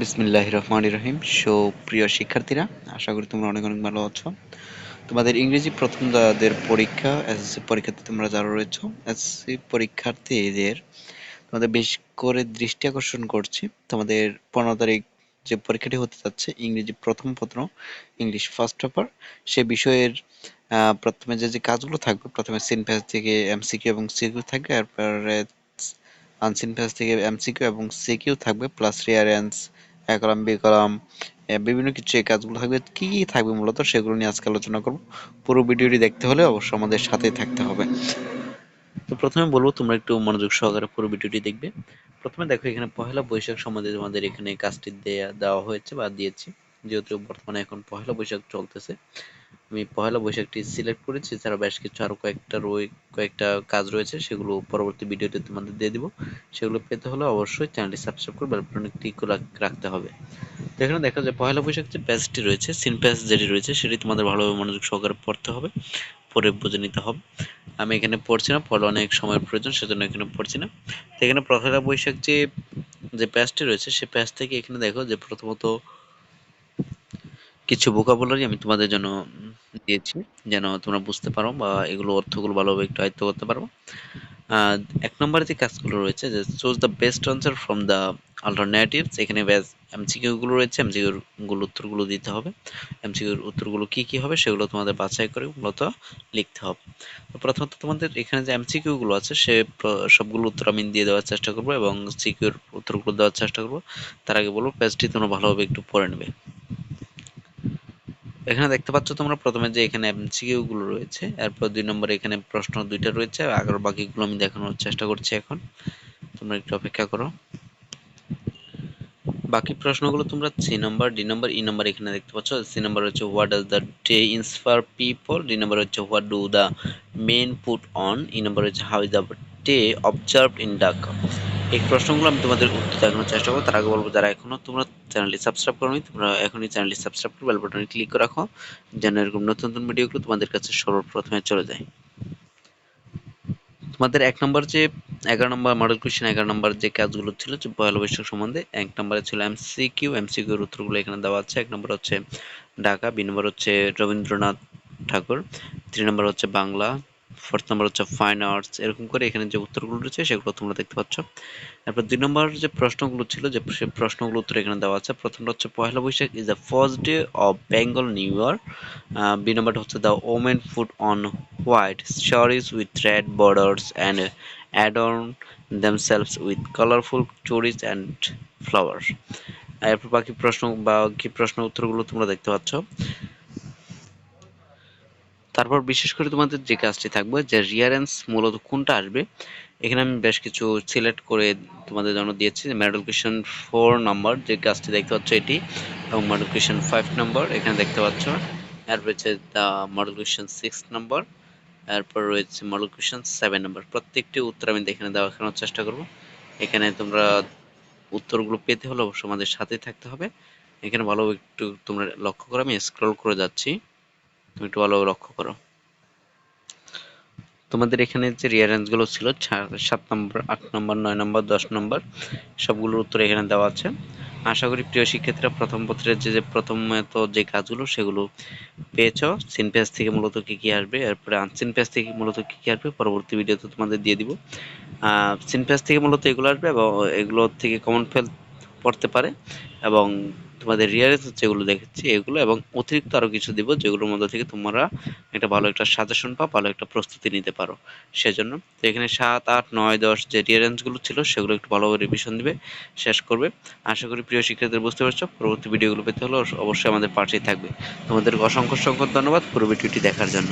বিসমিল্লাহ রহমান রহিম। সো প্রিয় শিক্ষার্থীরা, আশা করি তোমরা অনেক অনেক ভালো আছো। তোমাদের ইংরেজি প্রথম যাদের পরীক্ষা, এসএসসি পরীক্ষাতে তোমরা যারা রয়েছো, এসএসসি পরীক্ষার্থীদের তোমাদের বেশ করে দৃষ্টি আকর্ষণ করছি। তোমাদের পনেরো তারিখ যে পরীক্ষাটি হতে যাচ্ছে, ইংরেজি প্রথম পত্র, ইংলিশ ফার্স্ট পেপার, সে বিষয়ের প্রথমে যে যে কাজগুলো থাকবে, প্রথমে সিন থেকে এমসিকিউ এবং সিকিউ থাকবে তারপরে আনসিন পেজ থেকে এমসিকিউ এবং সিকিউ থাকবে প্লাস রিয়ারেন্স এ কলাম বিভিন্ন কিছু এই কাজগুলো থাকবে। কি কি থাকবে মূলত সেগুলো নিয়ে আজকে আলোচনা করব। পুরো ভিডিওটি দেখতে হলে অবশ্য আমাদের সাথেই থাকতে হবে। তো প্রথমে বলব, তোমরা একটু মনোযোগ সহকারে পুরো ভিডিওটি দেখবে। প্রথমে দেখো, এখানে পহেলা বৈশাখ সম্বন্ধে তোমাদের এখানে কাজটি দেয়া, দেওয়া হয়েছে বা দিয়েছি। যেহেতু বর্তমানে এখন পহেলা বৈশাখ চলতেছে আমি পহেলা বৈশাখটি সিলেক্ট করেছি এছাড়া বেশ কিছু আরও কয়েকটা রয়ে, কয়েকটা কাজ রয়েছে, সেগুলো পরবর্তী ভিডিওতে তোমাদের দিয়ে দিব। সেগুলো পেতে হলে অবশ্যই চ্যানেলটি সাবস্ক্রাইব করে বেল ক্লিক রাখতে হবে। এখানে দেখা যায় পহেলা বৈশাখ যে প্যাচটি রয়েছে সিন প্যাচ যেটি রয়েছে, সেটি তোমাদের ভালোভাবে মনোযোগ সহকারে পড়তে হবে, পড়ে বুঝে নিতে হবে। আমি এখানে পড়ছি না ফলে অনেক সময়ের প্রয়োজন, সেজন্য এখানে পড়ছি না। তো এখানে পহেলা বৈশাখ যে যে প্যাচটি রয়েছে, সে প্যাচ থেকে এখানে দেখো যে প্রথমত কিছু বোকা ভোকাবুলারি আমি তোমাদের জন্য দিয়েছি, যেন তোমরা বুঝতে পারো বা এগুলো অর্থগুলো ভালোভাবে একটু আয়ত্ত করতে পারো। এক নম্বরে যে কাজগুলো রয়েছে, যে choose the best answer from the alternatives এখানে ব্যাস এমসিকিউ গুলো রয়েছে এমসিকিউ গুলো উত্তরগুলো দিতে হবে। এমসিকিউর উত্তরগুলো কি কি হবে সেগুলো তোমাদের বাছাই করে মূলত লিখতে হবে। তো প্রথমত তোমাদের এখানে যে এমসিকিউ গুলো আছে, সে সবগুলো উত্তর আমি দিয়ে দেওয়ার চেষ্টা করব এবং সিকিউর উত্তরগুলো দেওয়ার চেষ্টা করব। তার আগে বলব পেজটি তোমরা ভালোভাবে একটু পড়ে নেবে। এখানে দেখতে পাচ্ছ তোমরা প্রথমে যে এখানে এমসিকিউ গুলো রয়েছে, এরপর দুই নম্বরে এখানে প্রশ্ন দুইটা রয়েছে, আর বাকিগুলো আমি দেখানোর চেষ্টা করছি এখন। তোমরা একটু অপেক্ষা করো। বাকি প্রশ্নগুলো তোমরা C number D number E number এখানে দেখতে পাচ্ছ। সি নাম্বার হচ্ছে what does the day inspire people D number হচ্ছে what do the men put on E number হচ্ছে how is the day observe in Dhaka এই প্রশ্নগুলো আমি তোমাদের উত্তর দেখানোর চেষ্টা করব। তার আগে বলব যারা এখনও তোমরা চ্যানেলটি সাবস্ক্রাইব করোনি, তোমরা এখনই চ্যানেলটি সাবস্ক্রাইব করে বেল বাটনে ক্লিক করে রাখো, যেন এরকম নতুন নতুন ভিডিওগুলো তোমাদের কাছে সর্বপ্রথমে চলে যায়। তোমাদের এক নম্বর যে এগারো নম্বর মডেল কোয়েশ্চেন এগারো নম্বর যে কাজগুলো ছিল, যে পয়লা বৈশাখ সম্বন্ধে, এক নম্বরে ছিল এমসিকিউ এমসিকিউর উত্তরগুলো এখানে দেওয়া আছে। এক নম্বর হচ্ছে ঢাকা, বি নম্বর হচ্ছে রবীন্দ্রনাথ ঠাকুর, তিন নম্বর হচ্ছে বাংলা ফোর্থ নম্বর হচ্ছে ফাইন আর্টস এরকম করে এখানে যে উত্তরগুলো রয়েছে সেগুলো তোমরা দেখতে পাচ্ছ। তারপর দুই নম্বর যে প্রশ্নগুলো ছিল, যে সে প্রশ্নগুলো উত্তর এখানে দেওয়া আছে, প্রথমটা হচ্ছে Poila Baishakh is the first day of Bengal new year B নম্বরটা হচ্ছে the women food on white sarees with red borders and adorn themselves with colorful stories and flowers এরপর বাকি প্রশ্ন বা কি প্রশ্ন উত্তরগুলো তোমরা দেখতে পাচ্ছ। তারপর বিশেষ করে তোমাদের যে কাজটি থাকবে, যে রিয়ারেন্স মূলত কোনটা আসবে, এখানে আমি বেশ কিছু সিলেক্ট করে তোমাদের জন্য দিয়েছি। মডেল কোয়েশন ফোর নাম্বার যে কাজটি দেখতে পাচ্ছ এটি, এবং মডেল কোয়েশন ফাইভ নাম্বার এখানে দেখতে পাচ্ছ। এরপর রয়েছে মডেল কোয়েশন সিক্স নাম্বার এরপর রয়েছে মডেল কোয়েশন সেভেন নাম্বার প্রত্যেকটি উত্তর আমি দেখে দেখানোর চেষ্টা করব। এখানে তোমরা উত্তরগুলো পেতে হলে অবশ্যই আমাদের সাথে থাকতে হবে। এখানে ভালো একটু তোমরা লক্ষ্য করে আমি স্ক্রল করে যাচ্ছি। তুমি একটু ভালো লক্ষ্য করো। তোমাদের এখানে যে রিয়ারেঞ্জগুলো ছিল সাত নম্বর, আট নম্বর, নয় নম্বর, দশ নম্বর, সবগুলোর উত্তর এখানে দেওয়া আছে। আশা করি প্রিয় শিক্ষার্থীরা, প্রথম পত্রের যে যে প্রথমত যে কাজগুলো, সেগুলো পেয়েছ। সিন পেজ থেকে মূলত কি কি আসবে, এরপরে আনসিন পেজ থেকে মূলত কি কি আসবে, পরবর্তী ভিডিওতে তোমাদের দিয়ে দিব। সিন পেজ থেকে মূলত এগুলো আসবে এবং এগুলো থেকে কমন ফেল পড়তে পারে এবং তোমাদের রিয়ারেন্স যেগুলো দেখেছি এগুলো এবং অতিরিক্ত আরও কিছু দিব যেগুলোর মধ্যে থেকে তোমরা একটা ভালো একটা সাজেশন পাও, ভালো একটা প্রস্তুতি নিতে পারো। সেজন্য তো এখানে সাত, আট, নয়, দশ যে রিয়ারেন্সগুলো ছিল সেগুলো একটু ভালোভাবে রিভিশন দিবে, শেষ করবে। আশা করি প্রিয় শিক্ষার্থীরা বুঝতে পারছ, পরবর্তী ভিডিওগুলো পেতে হলে অবশ্যই আমাদের পাশেই থাকবে। তোমাদের অসংখ্য অসংখ্য ধন্যবাদ পুরো ভিডিওটি দেখার জন্য।